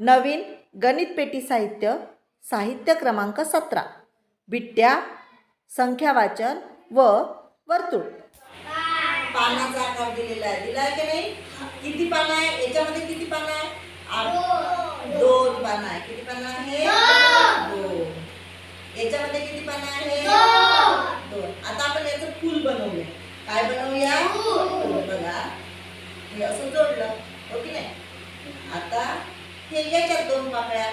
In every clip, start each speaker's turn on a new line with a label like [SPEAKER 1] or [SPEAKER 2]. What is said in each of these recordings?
[SPEAKER 1] नवीन गणित पेटी साहित्य साहित्य क्रमांक सतरा. बिट्ट्या संख्या वाचन व वर्तुळ. पानाचा आकार दिलेला आहे. दिला आहे की नाही? किती पानं आहे? याच्यामध्ये किती पानं आहे? दोन पानं आहे. किती पानं आहे? दोन. याच्यामध्ये किती पानं आहे? दोन. आता आपण याचं फुल बनवूया. काय बनवूया? बघा. हे असं जोड हो की नाही आता हे याच्यात दोन पाकळ्या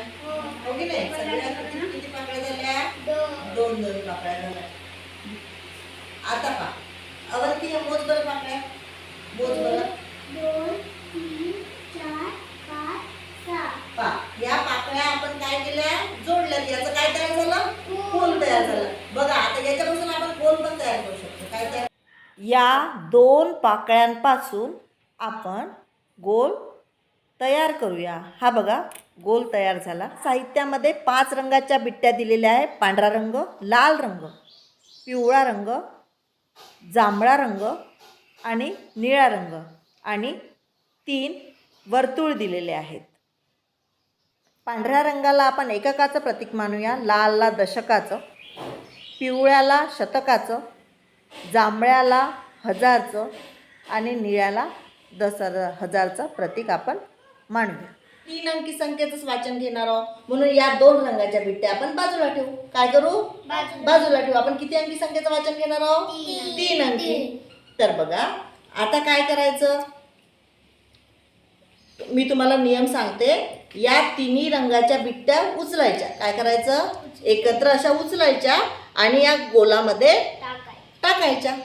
[SPEAKER 1] हो की नाही सगळ्या किती किती पाकळ्या झाल्या दोन दोन पाकळ्या झाल्या आता पा अवरती या मोज बरं पाकळ्या मोज बरं पा या पाकळ्या आपण काय केल्या? जोडल्या. याचं काय तयार झालं? कोल तयार झालं. बघा आता याच्यापासून आपण कोल पण तयार करू शकतो. काय तयार? या दोन पाकळ्यांपासून आपण गोल तयार करूया. हा बघा. गोल तयार झाला. साहित्यामध्ये पाच रंगाच्या बिट्ट्या दिलेल्या आहे पांढरा रंग लाल रंग पिवळा रंग जांभळा रंग आणि निळा रंग आणि तीन वर्तुळ दिलेले आहेत. पांढऱ्या रंगाला आपण एककाचं प्रतीक मानूया. लालला दशकाचं पिवळ्याला शतकाचं जांभळ्याला हजारचं आणि निळ्याला दस हजारचं प्रतीक आपण मानूया. तीन अंकी संख्येचंच वाचन घेणार आहोत. म्हणून या दोन रंगाच्या बिट्ट्या आपण बाजूला ठेवू. काय करू? बाजूला. ठेवू. आपण किती अंकी संख्येचं वाचन घेणार आहोत?
[SPEAKER 2] तीन.
[SPEAKER 1] तीन अंकी. तर बघा आता काय करायचं? मी तुम्हाला नियम सांगते. या तिन्ही रंगाच्या बिट्ट्या उचलायच्या. काय करायचं? एकत्र अशा उचलायच्या आणि या गोलामध्ये टाकायच्या.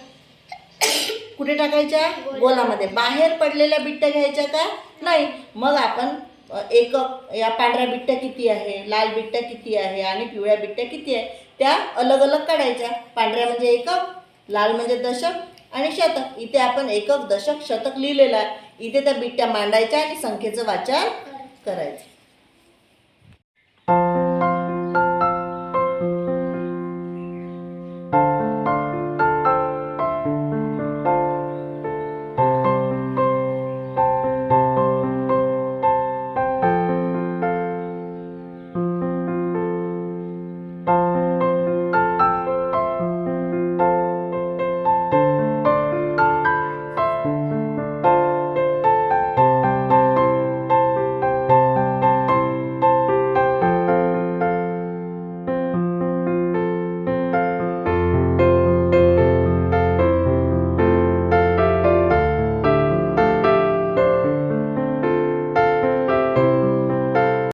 [SPEAKER 1] कुठे टाकायच्या? गोलामध्ये. बाहेर पडलेल्या बिट्ट्या घ्यायच्या का? नाही. मग आपण एक या पांढऱ्या बिट्ट्या किती आहे लाल बिट्ट्या किती आहे आणि पिवळ्या बिट्ट्या किती आहे त्या अलग अलग काढायच्या. पांढऱ्या म्हणजे एकक लाल म्हणजे दशक आणि शतक. इथे आपण एकक दशक शतक लिहिलेलं आहे. इथे त्या बिट्ट्या मांडायच्या आणि संख्येचं वाचन करायचं.